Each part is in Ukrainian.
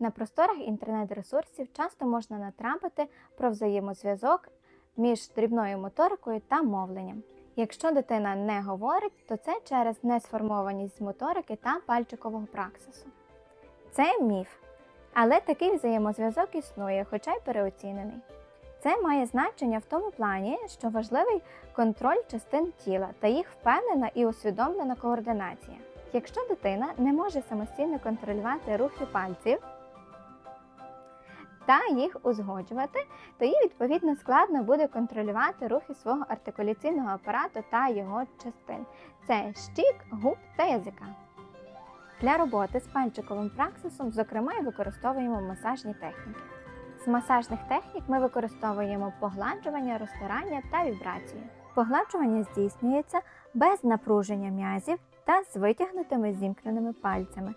На просторах інтернет-ресурсів часто можна натрапити про взаємозв'язок між дрібною моторикою та мовленням. Якщо дитина не говорить, то це через несформованість моторики та пальчикового праксису. Це міф, але такий взаємозв'язок існує, хоча й переоцінений. Це має значення в тому плані, що важливий контроль частин тіла та їх впевнена і усвідомлена координація. Якщо дитина не може самостійно контролювати рухи пальців та їх узгоджувати, то їй відповідно складно буде контролювати рухи свого артикуляційного апарату та його частин це щік, губ та язика. Для роботи з пальчиковим праксисом, зокрема, і використовуємо масажні техніки. З масажних технік ми використовуємо погладжування, розтирання та вібрацію. Погладжування здійснюється без напруження м'язів та з витягнутими зімкненими пальцями.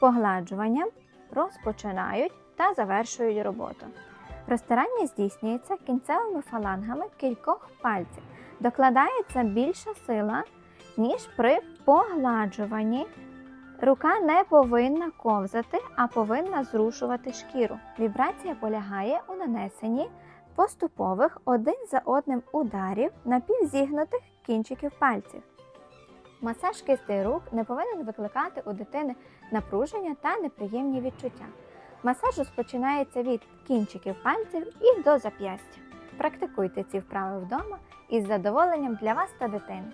Погладжуванням розпочинають та завершують роботу. Розтирання здійснюється кінцевими фалангами кількох пальців. Докладається більша сила, ніж при погладжуванні. Рука не повинна ковзати, а повинна зрушувати шкіру. Вібрація полягає у нанесенні поступових один за одним ударів напівзігнутих кінчиків пальців. Масаж кистей рук не повинен викликати у дитини напруження та неприємні відчуття. Масаж розпочинається від кінчиків пальців і до зап'ястя. Практикуйте ці вправи вдома із задоволенням для вас та дитини.